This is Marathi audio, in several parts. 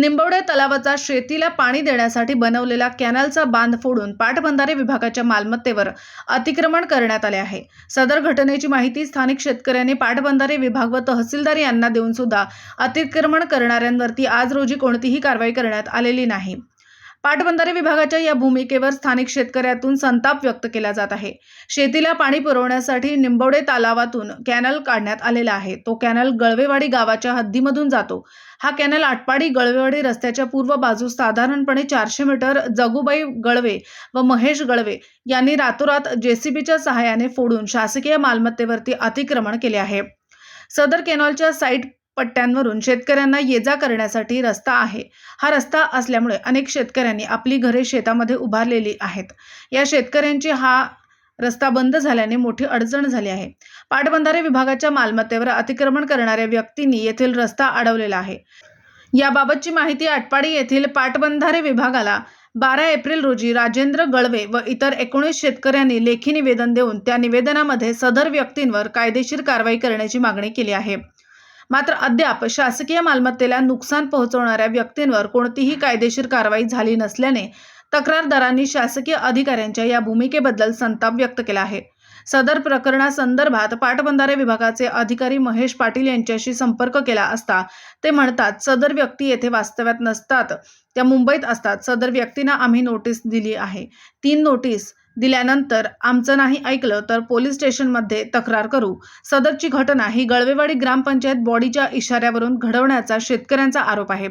निंबवडे तलावाचा शेतीला पाणी देण्यासाठी बनवलेला कॅनलचा बांध फोडून पाटबंधारे विभागाच्या मालमत्तेवर अतिक्रमण करण्यात आले आहे. सदर घटनेची माहिती स्थानिक शेतकऱ्यांनी पाटबंधारे विभाग व तहसीलदार यांना देऊन सुद्धा अतिक्रमण करणाऱ्यांवरती आज रोजी कोणतीही कारवाई करण्यात आलेली नाही. पाटबंधारे विभागाच्या या भूमिकेवर स्थानिक शेतकऱ्यातून संताप व्यक्त केला जात आहे. शेतीला पाणी पुरवण्यासाठी निंबवडे तलावातून कॅनल काढण्यात आलेला आहे. तो कॅनल गळवेवाडी गावाच्या हद्दीमधून जातो. हा कॅनल आटपाडी गळवेवाडी रस्त्याच्या पूर्व बाजूस साधारणपणे चारशे मीटर जगुबाई गळवे व महेश गळवे यांनी रातोरात जेसीबीच्या सहाय्याने फोडून शासकीय मालमत्तेवरती अतिक्रमण केले आहे. सदर कॅनॉलच्या साईट पट्ट्यांवरून शेतकऱ्यांना ये जा करण्यासाठी रस्ता आहे. हा रस्ता असल्यामुळे अनेक शेतकऱ्यांनी आपली घरे शेतामध्ये उभारलेली आहेत. या शेतकऱ्यांची हा रस्ता बंद झाल्याने मोठी अडचण झाली आहे. पाटबंधारे विभागाच्या मालमत्तेवर अतिक्रमण करणाऱ्या व्यक्तींनी येथील रस्ता अडवलेला आहे. याबाबतची माहिती आटपाडी येथील पाटबंधारे विभागाला बारा एप्रिल रोजी राजेंद्र गळवे व इतर एकोणीस शेतकऱ्यांनी लेखी निवेदन देऊन त्या निवेदनामध्ये सदर व्यक्तींवर कायदेशीर कारवाई करण्याची मागणी केली आहे. मात्र अद्याप शासकीय मालमत्तेला नुकसान पोहोचवणाऱ्या व्यक्तींवर कोणतीही कायदेशीर कारवाई झाली नसल्याने तक्रारदारांनी शासकीय अधिकाऱ्यांच्या या भूमिकेबद्दल संताप व्यक्त केला आहे. सदर प्रकरणासंदर्भात पाटबंधारे विभागाचे अधिकारी महेश पाटील यांच्याशी संपर्क केला असता ते म्हणतात सदर व्यक्ती येथे वास्तव्यात नसतात. त्या मुंबईत असतात. सदर व्यक्तींना आम्ही नोटीस दिली आहे. तीन नोटीस दिल्यानंतर आमचं नाही ऐकलं तर पोलीस स्टेशनमध्ये तक्रार करू. सदरची घटना ही गळवेवाडी ग्रामपंचायत बॉडीच्या इशाऱ्यावरून घडवण्याचा शेतकऱ्यांचा आरोप आहे.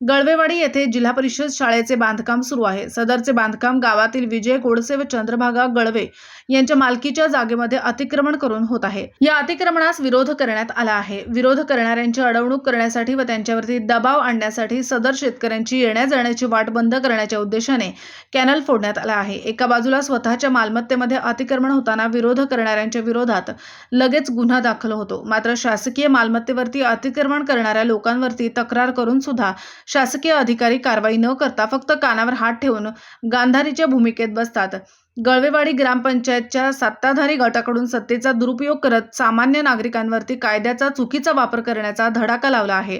गळवेवाडी येथे जिल्हा परिषद शाळेचे बांधकाम सुरू आहे. सदरचे बांधकाम गावातील विजय गोडसे व चंद्रभागा गळवे यांच्या मालकीच्या जागेमध्ये अतिक्रमण करून होत आहे. या अतिक्रमणास विरोध करण्यात आला आहे. विरोध करणाऱ्यांची अडवणूक करण्यासाठी व त्यांच्यावरती दबाव आणण्यासाठी सदर शेतकऱ्यांची येण्या जाण्याची वाट बंद करण्याच्या उद्देशाने कॅनल फोडण्यात आला आहे. एका बाजूला स्वतःच्या मालमत्तेमध्ये अतिक्रमण होताना विरोध करणाऱ्यांच्या विरोधात लगेच गुन्हा दाखल होतो. मात्र शासकीय मालमत्तेवरती अतिक्रमण करणाऱ्या लोकांवरती तक्रार करून सुद्धा शासकीय अधिकारी कारवाई न करता फक्त कानावर हात ठेवून गांधारीच्या भूमिकेत बसतात. गळवेवाडी ग्रामपंचायतच्या सत्ताधारी गटाकडून सत्तेचा दुरुपयोग करत सामान्य नागरिकांवरती कायद्याचा चुकीचा वापर करण्याचा धडाका लावला आहे.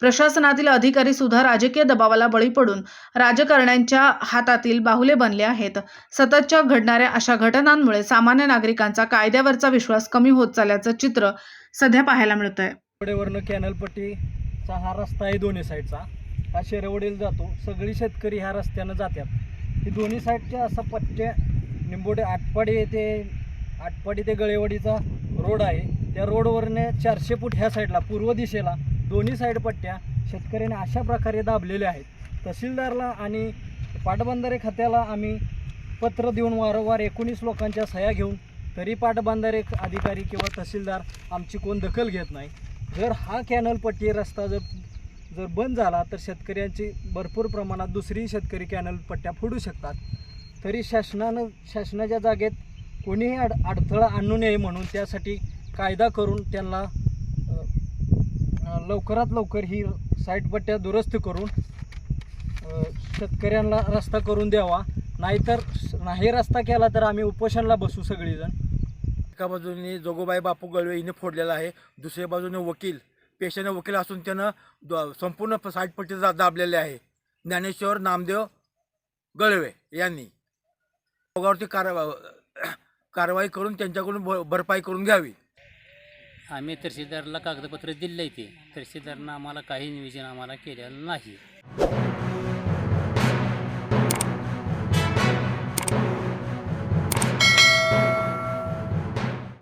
प्रशासनातील अधिकारी सुद्धा राजकीय दबावाला बळी पडून राजकारण्यांच्या हातातील बाहुले बनले आहेत. सततच्या घडणाऱ्या अशा घटनांमुळे सामान्य नागरिकांचा कायद्यावरचा विश्वास कमी होत चालल्याचं चित्र सध्या पाहायला मिळत आहे कॅनलपट्टीचा हा रस्ता आहे दोन्ही साईडचा. हा शेरवडीला जातो. सगळी शेतकरी ह्या रस्त्यानं जातात ही दोन्ही साईडच्या असा पट्ट्या निंबोडे आटपाडी येथे आटपाडी ते गळेवाडीचा रोड आहे. त्या रोडवरने चारशे फूट ह्या साईडला पूर्व दिशेला दोन्ही साईड पट्ट्या शेतकऱ्याने अशा प्रकारे दाबलेल्या आहेत. तहसीलदारला आणि पाटबंधारे खात्याला आम्ही पत्र देऊन वारंवार एकोणीस लोकांच्या सह्या घेऊन तरी पाटबंधारे अधिकारी किंवा तहसीलदार आमची कोण दखल घेत नाही. जर हा कॅनल पट्टी रस्ता जर जर बंद झाला तर शेतकऱ्यांची भरपूर प्रमाणात दुसरी शेतकरी कॅनल पट्ट्या फोडू शकतात. तरी शासनानं शासनाच्या जागेत कोणीही अड अडथळा आणू नये म्हणून त्यासाठी कायदा करून त्यांना लवकरात लवकर ही साईड पट्ट्या दुरुस्त करून शेतकऱ्यांना रस्ता करून द्यावा. नाहीतर नाही रस्ता केला तर आम्ही उपोषणला बसू सगळीजण. एका बाजूने जोगोबाई बापू गळवे हिने फोडलेला आहे दुसऱ्या बाजूने वकील. पेशाने वकील असून त्यानं द- संपूर्ण साठपट्टी जा दाबलेले आहे. ज्ञानेश्वर नामदेव गळवे यांनी. दोघांवरती कारवा कारवाई करून त्यांच्याकडून भ- भरपाई करून घ्यावी. आम्ही तहसीलदारला कागदपत्र दिले ते. तहसीलदारनं आम्हाला काही नियोजन आम्हाला केलेलं नाही.